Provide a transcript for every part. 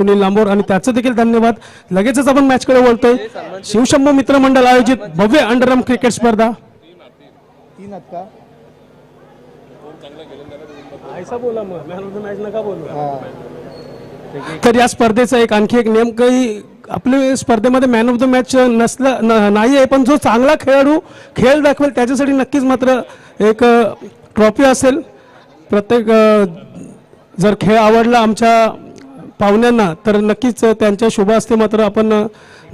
सुनील लांबोर आणि त्याचं देखील धन्यवाद. लगेचच आपण मॅचकडे वळतोय. शिवशंभू मित्र मंडळ आयोजित भव्य अंडरआर्म क्रिकेट स्पर्धा. तर या स्पर्धेचा एक आणखी एक नेमकंही आपल्या स्पर्धेमध्ये मॅन ऑफ द मॅच नसला नाही आहे पण जो चांगला खेळाडू खेळ दाखवेल त्याच्यासाठी नक्कीच मात्र एक ट्रॉफी असेल. प्रत्येक जर खेळ आवडला आमच्या पाहुण्यांना तर नक्कीच त्यांच्या शुभ असते मात्र आपण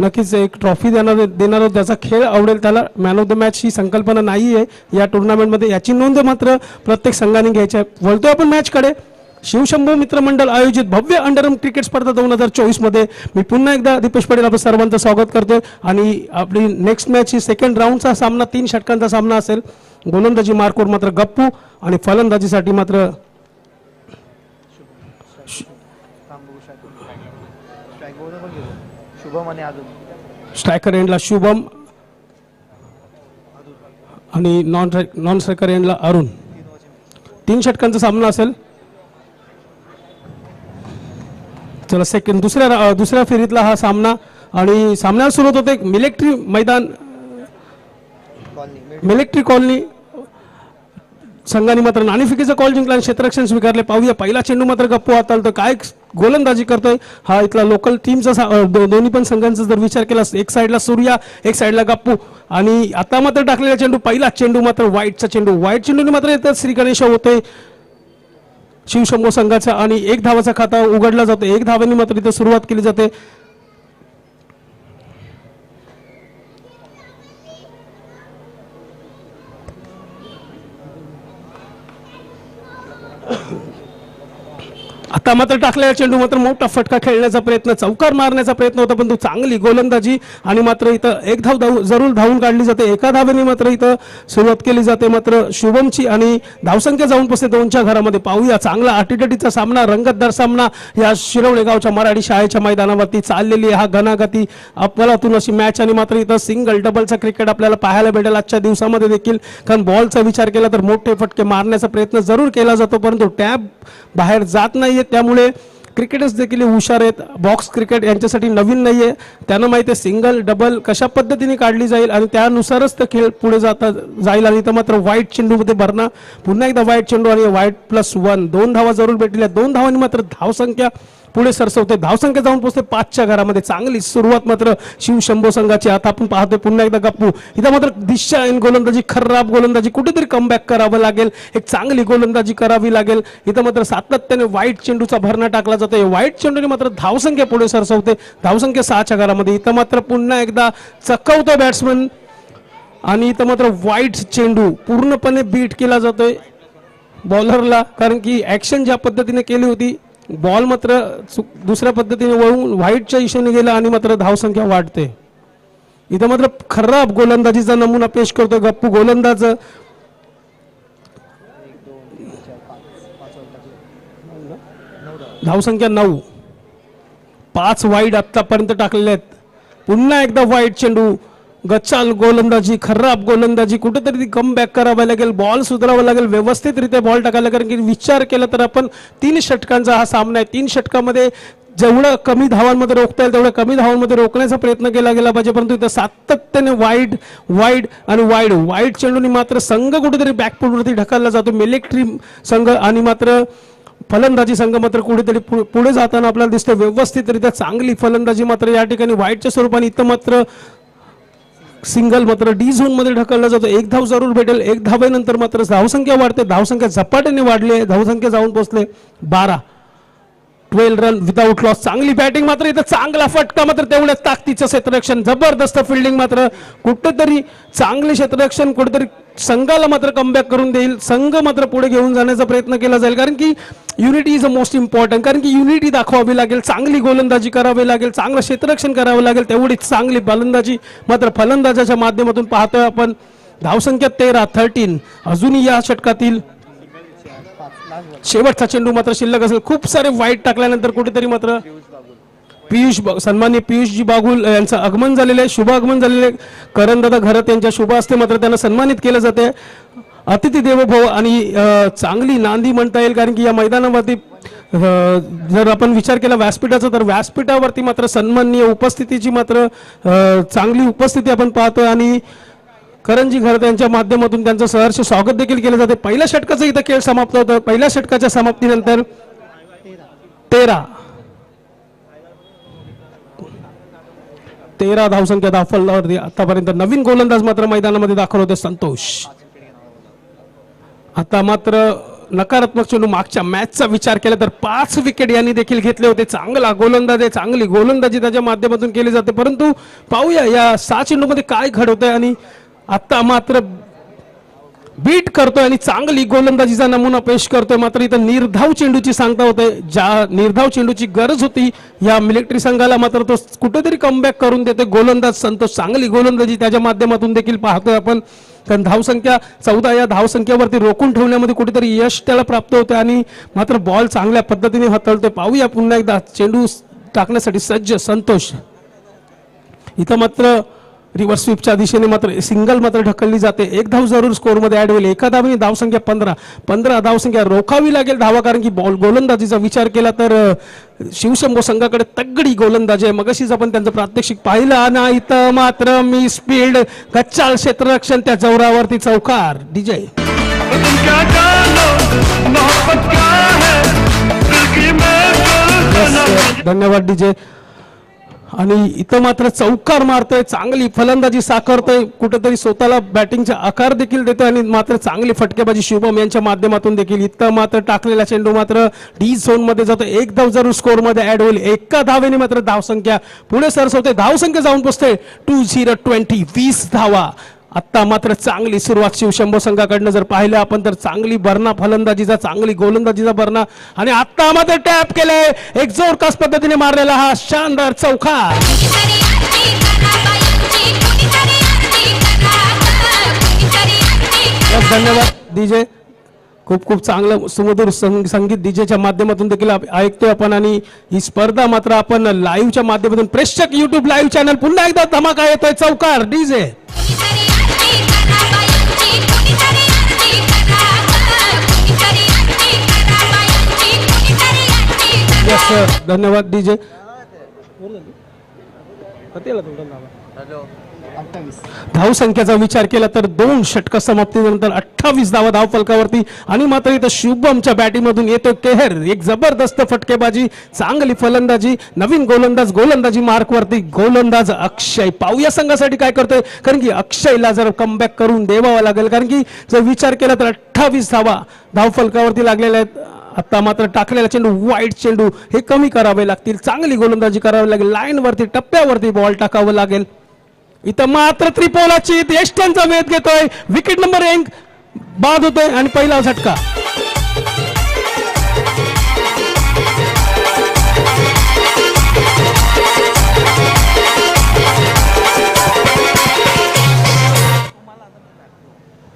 नक्कीच एक ट्रॉफी देणार देणार आहोत. ज्याचा खेळ आवडेल त्याला मॅन ऑफ द मॅच ही संकल्पना नाही आहे या टुर्नामेंटमध्ये याची नोंद मात्र प्रत्येक संघाने घ्यायची आहे. वळतोय आपण मॅचकडे. शिवशंभू मित्रमंडळ आयोजित भव्य अंडरम क्रिकेट स्पर्धा दोन हजार चोवीसमध्ये मी पुन्हा एकदा दीपेश पटेल आपलं सर्वांचं स्वागत करतोय. आणि आपली नेक्स्ट मॅच ही सेकंड राऊंडचा सामना तीन षटकांचा सामना असेल. गोलंदाजी मार्कवर मात्र गप्पू आणि फलंदाजीसाठी मात्र थांब बघू स्ट्राईक स्ट्राईक बघू पण घेऊ शुभम आणि अजून स्ट्रायकर एंडला शुभम आणि नॉन नॉन स्ट्रायकर एंडला अरुण. तीन षटकांचा सामना असेल. चला सेकंड दुसऱ्या दुसऱ्या फेरीतला हा सामना. आणि सामन्याला सुरुवात होते मिलेक्ट्री मैदान मिलेक्ट्री कॉलनी संघाने मात्र नाणेफिकीचा कॉल जिंकला क्षेत्ररक्षण स्वीकारले. पाहूया पहिला चेंडू मात्र गप्पू हाताळतो तर काय गोलंदाजी करतोय हा इथला लोकल टीमचा दोन्ही पण संघांचा जर विचार केला एक साईडला सूर्या एक साईडला गप्पू. आणि आता मात्र टाकलेला चेंडू पहिला चेंडू मात्र वाईटचा चेंडू. वाईट चेंडूने मात्र येतात श्री गणेश होते. शिवशंभो संघाचा आणि एक धावाचा खाता उघडला जातो. एक धावाने मात्र इथं सुरुवात केली जाते. आता मात्र टाकलेला चेंडू मात्र मोठा फटका खेळण्याचा प्रयत्न चौकार मारण्याचा प्रयत्न होता पण तो चांगली गोलंदाजी आणि मात्र इथं एक धाव धाव जरूर धावून काढली जाते. एका धावेने मात्र इथं सुरुवात केली जाते. मात्र शुभमची आणि धावसंख्या जाऊन पोचते दोनच्या घरामध्ये. पाहूया चांगला अटीटटीचा सामना रंगतदार सामना या शिरवळे गावच्या मराठी शाळेच्या मैदानावरती चाललेली हा घनागती अपलातून अशी मॅच आणि मात्र इथं सिंगल डबलचा क्रिकेट आपल्याला पाहायला भेटेल. आजच्या दिवसामध्ये देखील कारण बॉलचा विचार केला तर मोठे फटके मारण्याचा प्रयत्न जरूर केला जातो परंतु टॅब बाहेर जात नाहीये. त्यामुळे क्रिकेटर्स देखील हुशार आहेत. बॉक्स क्रिकेट यांच्यासाठी नवीन नाही आहे त्यांना माहिती आहे सिंगल डबल कशा पद्धतीने काढली जाईल आणि त्यानुसारच तो खेळ पुढे जाता जाईल आणि इथं मात्र वाईट चेंडूमध्ये भरणं. पुन्हा एकदा वाईट चेंडू आणि वाईट प्लस वन. दोन धावा जरूर भेटल्या दोन धावांनी मात्र धावसंख्या पुढे सरसवते. धावसंख्या जाऊन पोहोचते. पाचच्या घरामध्ये चांगली सुरुवात मात्र शिवशंभो संघाची. आता आपण पाहतोय पुन्हा एकदा गप्पू. इथं मात्र दिशा आणि गोलंदाजी खराब गोलंदाजी कुठेतरी कमबॅक करावं लागेल. एक चांगली गोलंदाजी करावी लागेल. इथं मात्र सातत्याने वाईट चेंडूचा भरणा टाकला जातो वाईट चेंडूने मात्र धावसंख्या पुढे सरसवते. धावसंख्या सहाच्या घरामध्ये. इथं मात्र पुन्हा एकदा चकवतो बॅट्समन आणि इथं मात्र वाईट चेंडू पूर्णपणे बीट केला जातोय बॉलरला कारण की ॲक्शन ज्या पद्धतीने केली होती बॉल मात्र चुक- दुसऱ्या पद्धतीने वळून व्हाईटच्या दिशेने गेला आणि मात्र धावसंख्या वाढते. इथं मात्र खराब गोलंदाजीचा नमुना पेश करतो गप्पू. गोलंदाज धावसंख्या नऊ. पाच वाईट आतापर्यंत टाकलेले आहेत. पुन्हा एकदा वाईट चेंडू गच्चाल गोलंदाजी खराब गोलंदाजी कुठेतरी ती कम बॅक करावं लागेल बॉल सुधारावा लागेल व्यवस्थितरित्या बॉल टाकायला कारण की विचार केला तर आपण तीन षटकांचा हा सामना आहे. तीन षटकामध्ये जेवढं कमी धावांमध्ये रोखता येईल तेवढं कमी धावांमध्ये रोखण्याचा प्रयत्न केला गेला पाहिजे. परंतु इथं सातत्याने वाईड वाईड आणि वाईड वाईट चेंडूनी मात्र संघ कुठेतरी बॅकफुटवरती ढकलला जातो. मिलिट्री संघ आणि मात्र फलंदाजी संघ मात्र कुठेतरी पु- पुढे जाताना आपल्याला दिसतं व्यवस्थितरित्या चांगली फलंदाजी मात्र या ठिकाणी वाईटच्या स्वरूपाने. इथं मात्र सिंगल मात्र डी झोनमध्ये ढकलला जातो. एक धाव जरूर भेटेल. एक धावेनंतर मात्र धावसंख्या वाढते. धावसंख्या झपाट्याने वाढली आहे. धावसंख्या जाऊन पोहोचले बारा. ट्वेल्व रन विदाऊट लॉस चांगली बॅटिंग मात्र इथं चांगला फटका मात्र तेवढ्याच ताकदीचं क्षेत्ररक्षण. जबरदस्त फिल्डिंग मात्र कुठेतरी चांगले क्षेत्ररक्षण कुठेतरी संघाला मात्र कमबॅक करून देईल. संघ मात्र पुढे घेऊन जाण्याचा प्रयत्न केला जाईल. कारण की unity is a most important कारण की युनिटी दाखवावी लागेल चांगली गोलंदाजी करावी लागेल चांगलं क्षेत्ररक्षण करावं लागेल तेवढीच चांगली फलंदाजी मात्र फलंदाजाच्या माध्यमातून पाहतोय आपण. धावसंख्या तेरा थर्टीन अजूनही या षटकातील शेवटचा चेंडू मात्र शिल्लक असेल. खूप सारे वाईट टाकल्यानंतर कुठेतरी मात्र पियुष बा- सन्मान्य पियुषजी बागुल यांचं आगमन झालेलं आहे. शुभ आगमन झालेलं आहे. करणदादा घरत यांच्या शुभ असते मात्र त्यांना सन्मानित केलं जाते. अतिथी देवभव आणि चांगली नांदी म्हणता येईल कारण की या मैदानावरती जर आपण विचार केला व्यासपीठाचा तर व्यासपीठावरती मात्र सन्माननीय उपस्थितीची मात्र चांगली उपस्थिती आपण पाहतोय. आणि करंजी घरत यांच्या माध्यमातून त्यांचं सहर्ष स्वागत देखील केलं जाते. पहिल्या षटकाचं इथं खेळ समाप्त होतं. पहिल्या षटकाच्या समाप्तीनंतर तेरा. तेरा धावसंख्या दाखवल्यावरती आतापर्यंत नवीन गोलंदाज मात्र मैदानामध्ये दाखल होते संतोष. आता मात्र नकारात्मक चेंडू मागच्या मॅचचा विचार केला तर पाच विकेट यांनी देखील घेतले होते. चांगला गोलंदाज आहे चांगली गोलंदाजी त्याच्या माध्यमातून केली जाते. परंतु पाहूया या सहा चेंडूमध्ये काय घडवतंय आणि आता मात्र बीट करतोय आणि चांगली गोलंदाजीचा नमुना पेश करतोय. मात्र इथं निर्धाव चेंडूची सांगता होते. ज्या निर्धाव चेंडूची गरज होती या मिलिटरी संघाला मात्र तो कुठेतरी कमबॅक करून देते गोलंदाज संतोष चांगली गोलंदाजी त्याच्या माध्यमातून देखील पाहतोय आपण. कारण धावसंख्या चौदा या धावसंख्येवरती रोखून ठेवण्यामध्ये कुठेतरी यश त्याला प्राप्त होते आणि मात्र बॉल चांगल्या पद्धतीने हाताळतोय. पाहूया पुन्हा एकदा. चेंडू टाकण्यासाठी सज्ज संतोष. इथं मात्र रिव्हर्स स्वीपच्या दिशेने मात्र सिंगल मात्र ढकलली जाते. एक धाव जरूर स्कोरमध्ये ॲड होईल. एका धावने धावसंख्या पंधरा. पंधरा धावसंख्या रोखावी लागेल धावा कारण की बॉल गोलंदाजीचा विचार केला तर शिवशंभो संघाकडे तगडी गोलंदाजी आहे. मगाशीच आपण त्यांचं प्रात्यक्षिक पाहिलं. नाही तर मात्र मी स्पीड गच्चाळ क्षेत्ररक्षण त्या जोरावरती चौकार. डीजे धन्यवाद डीजे आणि इथं मात्र चौकार मारतोय चांगली फलंदाजी साकारतोय कुठेतरी स्वतःला बॅटिंगचा आकार देखील देतोय आणि मात्र चांगली फटकेबाजी शुभम यांच्या माध्यमातून देखील. इथं मात्र टाकलेला चेंडू मात्र डी झोनमध्ये जातो. एक धाव जरूर स्कोअरमध्ये ऍड होईल. एका धावेने मात्र धावसंख्या पुढे सरसवते. धावसंख्या जाऊन पोचते. टू झिरो ट्वेंटी वीस धावा. आत्ता मात्र चांगली सुरुवात शिवशंभो संघाकडनं जर पाहिलं आपण तर चांगली बरणा फलंदाजीचा चांगली गोलंदाजीचा बरणा. आणि आत्ता मात्र टॅप केलंय. एक जोरकास पद्धतीने मारलेला हा शानदार यस, धन्यवाद डीजे खूप खूप चांगलं सुमधुर संग- संगीत डीजेच्या माध्यमातून देखील ऐकतोय आपण. आणि ही स्पर्धा मात्र आपण लाईव्हच्या माध्यमातून प्रेक्षक युट्यूब लाईव्ह चॅनल पुन्हा एकदा धमाका येतोय. चौकार डीजे यस सर धन्यवाद डीजे अठ्ठावीस धावसंख्येचा विचार केला तर दोन षटक समाप्तीनंतर अठ्ठावीस धावा धाव फलकावरती आणि मात्र इथं शुभमच्या बॅटिंगमधून येतो केहर. एक जबरदस्त फटकेबाजी चांगली फलंदाजी नवीन गोलंदाज गोलंदाजी मार्कवरती. गोलंदाज अक्षय पाहूया संघासाठी काय करतोय? कारण की अक्षयला जर कमबॅक करून देवावा लागेल. कारण की जर विचार केला तर अठ्ठावीस धावा धाव फलकावरती लागलेल्या आहेत. आता मात्र टाकलेला चेंडू वाईट चेंडू हे कमी करावे लागतील. चांगली गोलंदाजी करावी लागेल. लाईनवरती टप्प्यावरती बॉल टाकावं लागेल. इथं मात्र त्रिपोलाची यष्ट्यांचा वेध घेतोय. विकेट नंबर एक बाद होतोय आणि पहिला झटका.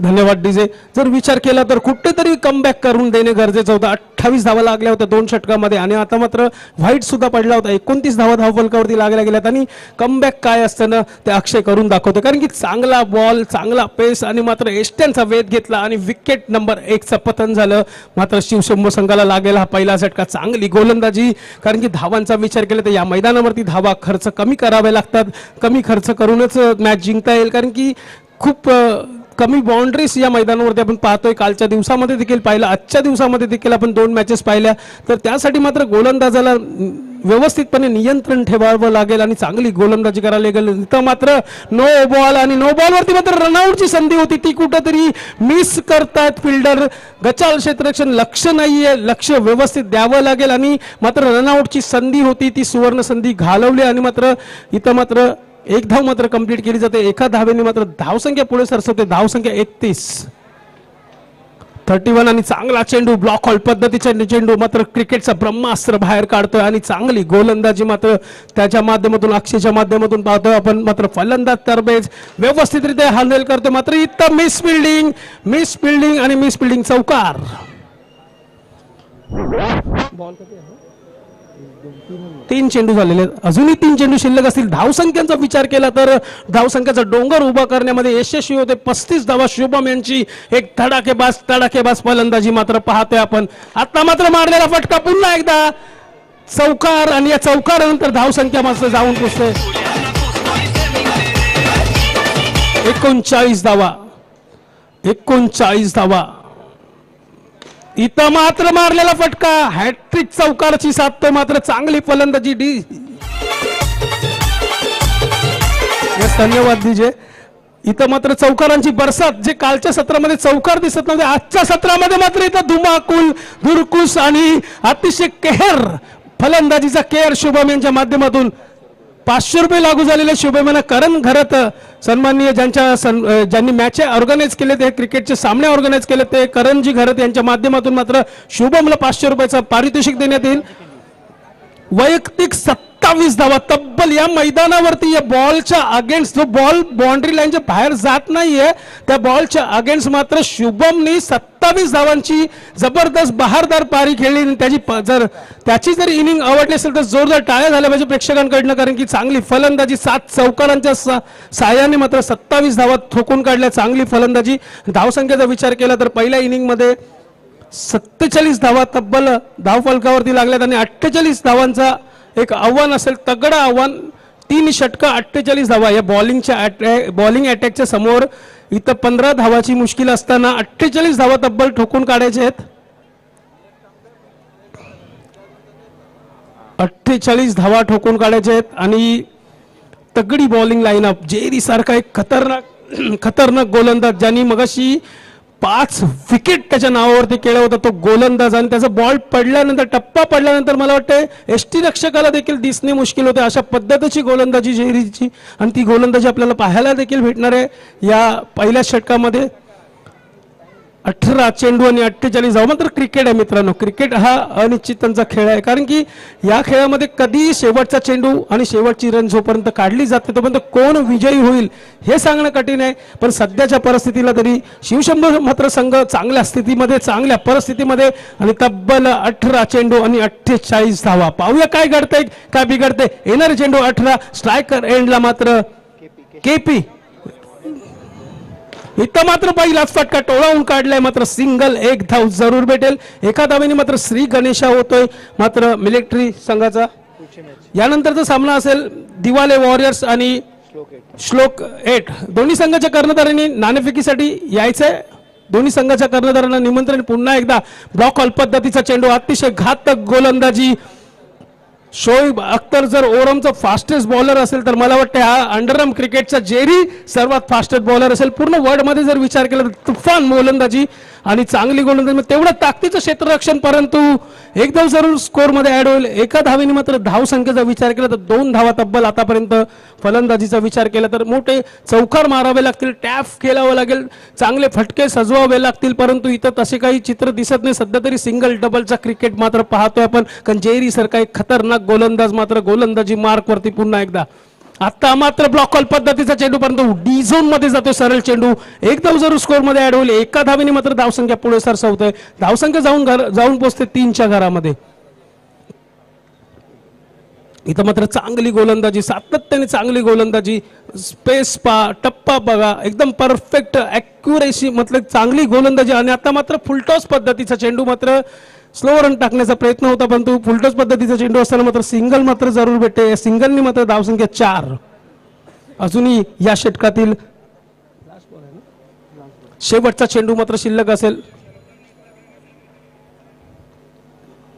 धन्यवाद डीजे जर विचार केला तर कुठेतरी कमबॅक करून देणे गरजेचं होतं. अठ्ठावीस धावा लागल्या होत्या दोन षटकामध्ये आणि आता मात्र व्हाईट सुद्धा पडला होता. एकोणतीस धावा धावफलकावरती लागल्या गेल्यात आणि कमबॅक काय असतं ना ते अक्षय करून दाखवतो. कारण की चांगला बॉल चांगला पेस आणि मात्र एष्ट्यांचा वेध घेतला आणि विकेट नंबर एकचं पतन झालं. मात्र शिवशंभो संघाला लागेल हा पहिला षटका चांगली गोलंदाजी. कारण की धावांचा विचार केला तर या मैदानावरती धावा खर्च कमी करावे लागतात. कमी खर्च करूनच मॅच जिंकता येईल. कारण की खूप कमी बाउंड्रीज या मैदानावरती आपण पाहतोय. कालच्या दिवसामध्ये देखील पाहिलं आजच्या दिवसामध्ये देखील आपण दोन मॅचेस पाहिल्या. तर त्यासाठी मात्र गोलंदाजाला व्यवस्थितपणे नियंत्रण ठेवावं लागेल आणि चांगली गोलंदाजी करायला लागेल. तर मात्र नो बॉल आणि नो बॉलवरती मात्र रनआउटची संधी होती. ती कुठंतरी मिस करतायत फिल्डर गचाल क्षेत्ररक्षण लक्ष नाही आहे लक्ष व्यवस्थित द्यावं लागेल आणि मात्र रनआउटची संधी होती. ती सुवर्ण संधी घालवली आणि मात्र इथं मात्र एक धाव मात्र कंप्लीट केली जाते. एका धावेने मात्र धावसंख्या पुढे सरसवते. धावसंख्या एकतीस. थर्टी वन आणि चांगला चेंडू ब्लॉक हॉल पद्धतीचा चेंडू मात्र क्रिकेटचा ब्रह्मास्त्र बाहेर काढतोय आणि चांगली गोलंदाजी मात्र त्याच्या माध्यमातून अक्षयच्या माध्यमातून पाहतोय आपण. मात्र फलंदाज तरबेज व्यवस्थितरित्या हॅन्डल करतोय. मात्र इथं मिस फिल्डिंग मिस फिल्डिंग आणि मिस फिल्डिंग चौकार बॉल तीन चेंडू झालेले आहेत. अजूनही तीन चेंडू शिल्लक असतील. धावसंख्यांचा विचार केला तर धावसंख्याचा डोंगर उभा करण्यामध्ये यशस्वी होते. पस्तीस धावा शुभम यांची. एक धडाकेबाज तडाखेबाज फलंदाजी मात्र पाहतोय आपण. आता मात्र मारलेला फटका पुन्हा एकदा. चौकार आणि या चौकारानंतर धावसंख्या मात्र जाऊन पोचते. एकोणचाळीस धावा. एकोणचाळीस धावा. इथं मात्र मारलेला फटका. हॅट्रिक चौकारची साधतो मात्र चांगली फलंदाजी डी. Yes, धन्यवाद डीजे इथं मात्र चौकारांची बरसात जे कालच्या सत्रामध्ये चौकार दिसत नव्हते आजच्या सत्रामध्ये मात्र इथं धुमाकूल धुरकुस आणि अतिशय केहर फलंदाजीचा केअर शुभम यांच्या माध्यमातून पाचशे रुपये लागू झालेले शुभेमना करण घरत सन्माननीय ज्यांच्या सन ज्यांनी मॅच ऑर्गनाईज केले ते क्रिकेटचे सामने ऑर्गनाईज केले ते करणजी घरत यांच्या माध्यमातून मात्र शुभमला पाचशे रुपयाचं पारितोषिक देण्यात येईल. वैयक्तिक सत्तावीस धावा तब्बल या मैदानावरती या बॉलच्या अगेन्स्ट जो बॉल बाउंड्री लाईनच्या बाहेर जात नाहीये त्या बॉलच्या अगेन्स्ट मात्र शुभमनी सत्तावीस धावांची जबरदस्त बहारदार पारी खेळली आणि त्याची प- जर त्याची जर इनिंग आवडली असेल तर जोरदार टाळ्या झाल्या पाहिजे प्रेक्षकांकडनं कारण की चांगली फलंदाजी सात चौकारांच्या सा- साह्याने मात्र सत्तावीस धावा ठोकून काढल्या चांगली फलंदाजी. धावसंख्येचा विचार केला तर पहिल्या इनिंगमध्ये सत्तेचाळीस धावा तब्बल धावफलकावरती लागल्यात आणि अठ्ठेचाळीस धावांचा एक आव्हान असेल तगडं आव्हान तीन षटकं अठ्ठेचाळीस धावा. या बॉलिंगच्या बॉलिंग अटॅकच्या समोर इथं पंधरा धावाची मुश्किल असताना अठ्ठेचाळीस धावा तब्बल ठोकून काढायचे आहेत. अठ्ठेचाळीस धावा ठोकून काढायचे आहेत आणि तगडी बॉलिंग लाईनअप जेरी सारखा एक खतरनाक खतरनाक गोलंदाज ज्यांनी मगाशी पाच विकेट त्याच्या नावावरती केला होता तो गोलंदाज. आणि त्याचा बॉल पडल्यानंतर टप्पा पडल्यानंतर मला वाटतं एस टी रक्षकाला देखील दिसणे मुश्किल होते. अशा पद्धतीची गोलंदाजी जेरीची आणि ती गोलंदाजी आपल्याला पाहायला देखील भेटणार आहे. या पहिल्या षटकामध्ये अठरा चेंडू आणि अठ्ठेचाळीस धावा. मात्र क्रिकेट आहे मित्रांनो. क्रिकेट हा अनिश्चितांचा खेळ आहे. कारण की या खेळामध्ये कधी शेवटचा चेंडू आणि शेवटची रन जोपर्यंत काढली जाते तोपर्यंत कोण विजयी होईल हे सांगणं कठीण आहे. पण सध्याच्या परिस्थितीला तरी शिवशंभर मात्र संघ चांगल्या स्थितीमध्ये चांगल्या परिस्थितीमध्ये आणि तब्बल अठरा चेंडू आणि अठ्ठेचाळीस धावा. पाहूया काय घडतंय काय बिघडते येणारे चेंडू अठरा स्ट्रायकर एंडला मात्र केपी इथं मात्र पहिलाच फटका टोळावून काढलाय मात्र सिंगल एक धाव जरूर भेटेल. एका धावेने मात्र श्री गणेशा होतोय. मात्र मिलिटरी संघाचा. यानंतरचा सामना असेल दिवाले वॉरियर्स आणि श्लोक एट दोन्ही संघाच्या कर्णधारांनी नाणेफेकीसाठी यायचंय. दोन्ही संघाच्या कर्णधारांना निमंत्रण पुन्हा एकदा. ब्लॉक हॉल पद्धतीचा चेंडू अतिशय घातक गोलंदाजी. शोएब अख्तर जर ओरमचा फास्टेस्ट बॉलर असेल तर मला वाटतं हा अंडरम क्रिकेटचा जेरी सर्वात फास्टेस्ट बॉलर असेल. पूर्ण वर्ल्डमध्ये जर विचार केला तर तुफान गोलंदाजी आणि चांगली गोलंदाजी तेवढं ताकदीचं क्षेत्ररक्षण परंतु एकदम जरूर स्कोरमध्ये ॲड होईल. एका धावेने मात्र धाव संख्येचा विचार केला तर दोन धावा तब्बल आतापर्यंत फलंदाजीचा विचार केला तर मोठे चौकार मारावे लागतील टॅप खेळावं लागेल चांगले फटके सजवावे लागतील परंतु इथं तसे काही चित्र दिसत नाही. सध्या तरी सिंगल डबलचा क्रिकेट मात्र पाहतोय आपण. कारण जेरी सारखा एक खतरनाक गोलंदाज मात्र गोलंदाजी मार्क वरती पुन्हा एकदा. आता मात्र ब्लॉक कॉल पद्धतीचा चेंडू परंतु डी झोनमध्ये जातो सरळ चेंडू. एकदम जरूर स्कोअरमध्ये ऍड होईल. एका धावेने मात्र धावसंख्या पुढे सरसवतोय. धावसंख्या जाऊन घर जाऊन पोहोचते तीनच्या घरामध्ये. इथं मात्र चांगली गोलंदाजी सातत्याने चांगली गोलंदाजी. स्पेस पा टप्पा बघा. एकदम परफेक्ट अॅक्युरेसी मतलब चांगली गोलंदाजी. आणि आता मात्र फुलटॉस पद्धतीचा चेंडू मात्र स्लो रन टाकण्याचा प्रयत्न होता परंतु फुलटॉस पद्धतीचा चेंडू असताना मात्र सिंगल मात्र जरूर भेटते. या सिंगलनी मात्र धावसंख्या चार. अजूनही या षटकातील शेवटचा चेंडू मात्र शिल्लक असेल.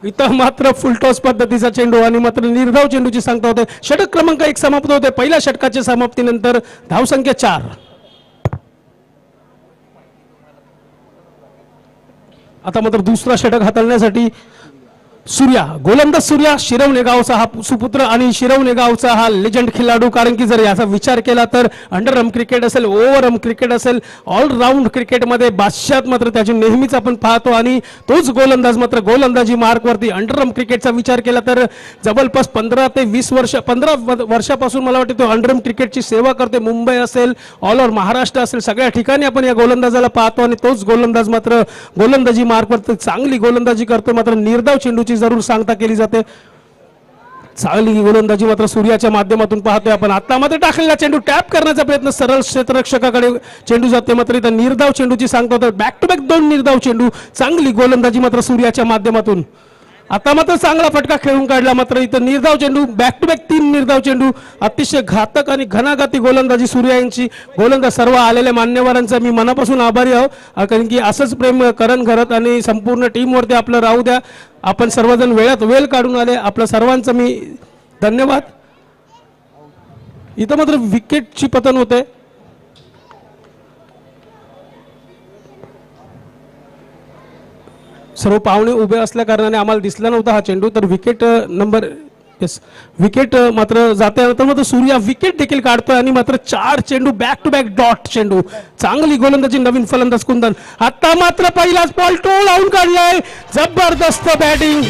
इथं मात्र फुलटॉस पद्धतीचा चेंडू आणि मात्र निर्धाव चेंडूची सांगता होते. षटक क्रमांक एक समाप्त होते. पहिल्या षटकाच्या समाप्तीनंतर धावसंख्या चार. आता मात्र दुसरा षटक हाताळण्यासाठी सूर्या गोलंदाज सूर्या शिरवणे गावचा हा सुपुत्र आणि शिरवणे गावचा हा लेजंड खेळाडू कारण की जर याचा विचार केला तर अंडर रम क्रिकेट असेल ओव्हर रम क्रिकेट असेल ऑलराऊंड क्रिकेटमध्ये बादशात मात्र त्याची नेहमीच आपण पाहतो. आणि तोच गोलंदाज मात्र गोलंदाजी मार्कवरती अंडर रम क्रिकेटचा विचार केला तर जवळपास पंधरा ते वीस वर्ष पंधरा वर्षापासून मला वाटतं तो अंडरम क्रिकेटची सेवा करते मुंबई असेल ऑल ओव्हर महाराष्ट्र असेल सगळ्या ठिकाणी आपण या गोलंदाजाला पाहतो. आणि तोच गोलंदाज मात्र गोलंदाजी मार्कवरती चांगली गोलंदाजी करतो मात्र निर्धाव चेंडूची जरूर सांगता केली जाते. चांगली गोलंदाजी मात्र सूर्याच्या माध्यमातून पाहतोय आपण. आता मात्र टाकलेला चेंडू टॅप करण्याचा प्रयत्न सरळ क्षेत्ररक्षकाकडे. चेंडू जाते मात्र इथं निर्धाव चेंडूची सांगतो तर बॅक टू बॅक दोन निर्धाव चेंडू. चांगली गोलंदाजी मात्र सूर्याच्या माध्यमातून. आता मात्र चांगला फटका खेळून काढला मात्र इथं निर्धाव चेंडू बॅक टू बॅक तीन निर्धाव चेंडू अतिशय घातक आणि घनाघाती गोलंदाजी सूर्या यांची. गोलंदाज सर्व आलेल्या मान्यवरांचा मी मनापासून आभारी आहो. कारण की असंच प्रेम करण घरत आणि संपूर्ण टीमवरती आपलं राहू द्या. आपण सर्वजण वेळात वेळ काढून आले. आपलं सर्वांचं मी धन्यवाद. इथं मात्र विकेटची पतन होते. सर्व पाहुणे उभे असल्या कारणाने आम्हाला दिसला नव्हता हा चेंडू तर विकेट नंबर येस विकेट मात्र जात्यानंतर मात्र सूर्या विकेट देखील काढतोय आणि मात्र चार चेंडू बॅक टू बॅक डॉट चेंडू. चांगली गोलंदाजी नवीन फलंदाज कुंदन. आता मात्र पहिलाच बॉल टो लावून काढलाय. जबरदस्त बॅटिंग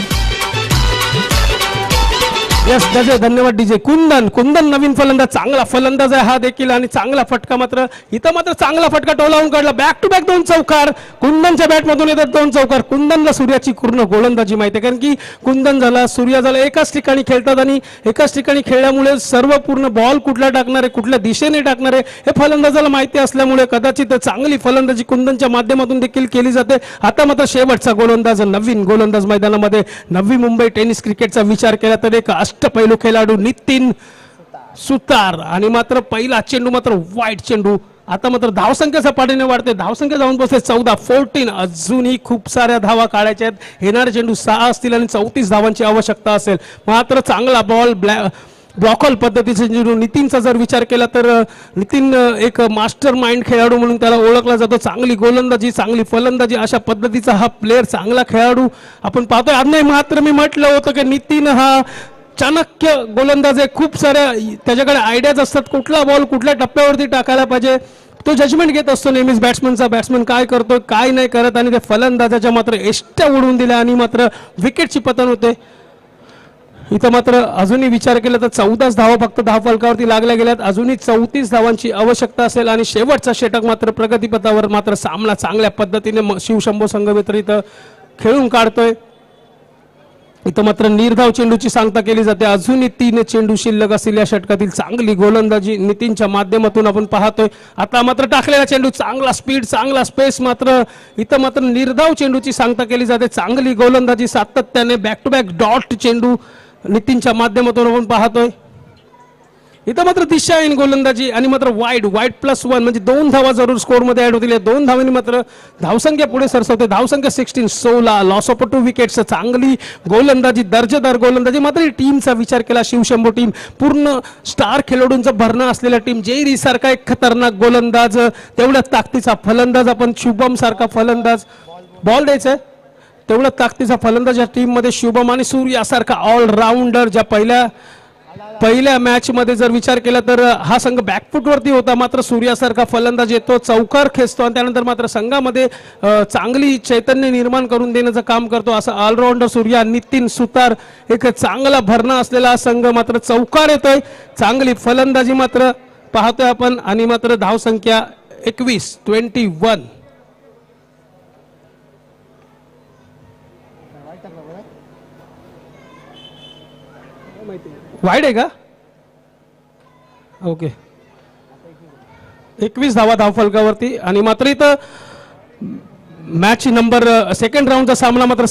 यस त्याचे धन्यवाद डीजे कुंदन कुंदन नवीन फलंदाज चांगला फलंदाज आहे हा देखील आणि चांगला फटका मात्र इथं मात्र चांगला फटका टोलावून काढला. बॅक टू बॅक दोन चौकार. कुंदनच्या बॅटमधून येतात दोन चौकार. कुंदनला सूर्याची पूर्ण गोलंदाजी माहिती आहे कारण की कुंदन झाला सूर्या झाला एकाच ठिकाणी खेळतात आणि एकाच ठिकाणी खेळल्यामुळे सर्व पूर्ण बॉल कुठला टाकणार आहे कुठल्या दिशेने टाकणार आहे हे फलंदाजाला माहिती असल्यामुळे कदाचित चांगली फलंदाजी कुंदनच्या माध्यमातून देखील केली जाते. आता मात्र शेवटचा गोलंदाज नवीन गोलंदाज मैदानामध्ये नवी मुंबई टेनिस क्रिकेटचा विचार केला तर एक अष्टपैलू खेळाडू नितीन सुतार. आणि मात्र पहिला चेंडू मात्र वाईट चेंडू. आता मात्र धावसंख्या झपाट्याने वाढते. धावसंख्या जाऊन बसते चौदा. फोर्टीन. अजूनही खूप साऱ्या धावा काढायच्या आहेत. येणारे चेंडू सहा असतील आणि चौतीस धावांची आवश्यकता असेल. मात्र चांगला बॉल ब्लॅ ब्लॉकॉल पद्धतीचे चेंडू नितीनचा जर विचार केला तर नितीन एक मास्टर माइंड खेळाडू म्हणून त्याला ओळखला जातो. चांगली गोलंदाजी चांगली फलंदाजी अशा पद्धतीचा हा प्लेअर चांगला खेळाडू आपण पाहतोय. आज नाही मात्र मी म्हटलं होतं की नितीन हा चाणक्य गोलंदाज आहे खूप साऱ्या त्याच्याकडे आयडियाज असतात. कुठला बॉल कुठल्या टप्प्यावरती टाकायला पाहिजे? तो जजमेंट घेत असतो नेहमीच बॅट्समनचा बॅट्समन काय करतो काय नाही करत आणि ते फलंदाजाच्या मात्र एष्ट्या उडवून दिल्या आणि मात्र विकेटची पतन होते. इथं मात्र अजूनही विचार केला तर चौदाच धावा फक्त धाव फलकावरती लागल्या गेल्यात. अजूनही चौतीस धावांची आवश्यकता असेल आणि शेवटचा षटक मात्र प्रगतीपथावर मात्र सामना चांगल्या पद्धतीने म- शिवशंभो संघ मित्र इथं खेळून काढतोय. इथं मात्र निर्धाव चेंडूची सांगता केली जाते. अजूनही तीन चेंडू शिल्लक असलेल्या या षटकातील. चांगली गोलंदाजी नितीनच्या माध्यमातून आपण पाहतोय. आता मात्र टाकलेला चेंडू चांगला स्पीड चांगला स्पेस मात्र इथं मात्र निर्धाव चेंडूची सांगता केली जाते. चांगली गोलंदाजी सातत्याने बॅक टू बॅक डॉट चेंडू नितीनच्या माध्यमातून आपण पाहतोय. इथं मात्र दिशा दिशाहीन गोलंदाजी आणि मात्र वाईड वाईड प्लस वन म्हणजे दोन धावा जरूर स्कोरमध्ये ऍड होतील. या दोन धावांनी मात्र धावसंख्या पुढे सरसवते. धावसंख्या सिक्स्टीन सोळा लॉस ऑफ टू विकेट्स चांगली गोलंदाजी दर्जेदार गोलंदाजी. मात्र ही टीमचा विचार केला शिवशंभो टीम पूर्ण स्टार खेळाडूंचं भरणं असलेल्या टीम जेरी सारखा एक खतरनाक गोलंदाज तेवढ्याच ताकदीचा फलंदाज आपण शुभम सारखा फलंदाज. बॉल द्यायचा आहे तेवढ्या ताकदीचा फलंदाज या टीममध्ये शुभम आणि सूर्यासारखा ऑलराऊंडर ज्या पहिल्या पहिल्या मॅच मध्ये जर विचार केला तर हा संघ बॅकफुटवरती होता. मात्र सूर्यासारखा फलंदाज येतो चौकार खेचतो आणि त्यानंतर मात्र संघामध्ये चांगली चैतन्य निर्माण करून देण्याचं काम करतो असा ऑलराऊंडर सूर्या नितीन सुतार. एक चांगला भरणा असलेला हा संघ मात्र चौकार येतोय. चांगली फलंदाजी मात्र पाहतोय आपण. आणि मात्र धावसंख्या एकवीस ट्वेंटी वन वाईड आहे का? ओके. एकवीस धावा धावफलकावरती आणि मात्र इथं मॅच नंबर सेकंड राऊंडचा सामना मात्र